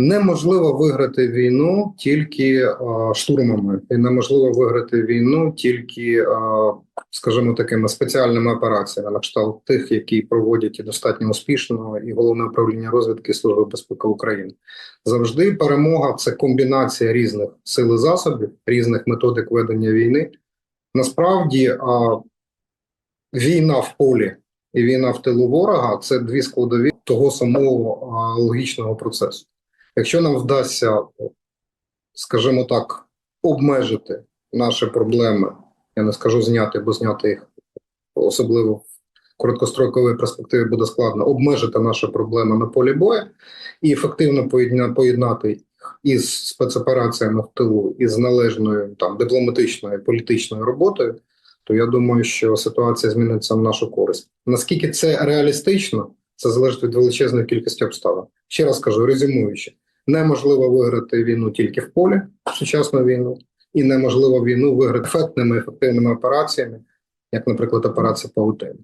Неможливо виграти війну тільки е, штурмами, і неможливо виграти війну тільки, е, скажімо, такими спеціальними операціями, на кшталт тих, які проводять достатньо успішно, і головне управління розвідки Служби безпеки України. Завжди перемога це комбінація різних сил і засобів, різних методик ведення війни. Насправді, е, війна в полі і війна в тилу ворога це дві складові того самого е, логічного процесу. Якщо нам вдасться, скажімо так, обмежити наші проблеми, я не скажу зняти, бо зняти їх особливо в короткостроковій перспективі буде складно, обмежити наші проблеми на полі бою і ефективно поєднати їх із спецопераціями в тилу, із належною там дипломатичною політичною роботою, то я думаю, що ситуація зміниться в нашу користь. Наскільки це реалістично, це залежить від величезної кількості обставин. Ще раз кажу, резюмуючи, неможливо виграти війну тільки в полі сучасну війну, і неможливо війну виграти ефектними ефективними операціями, як, наприклад, операція Паутина.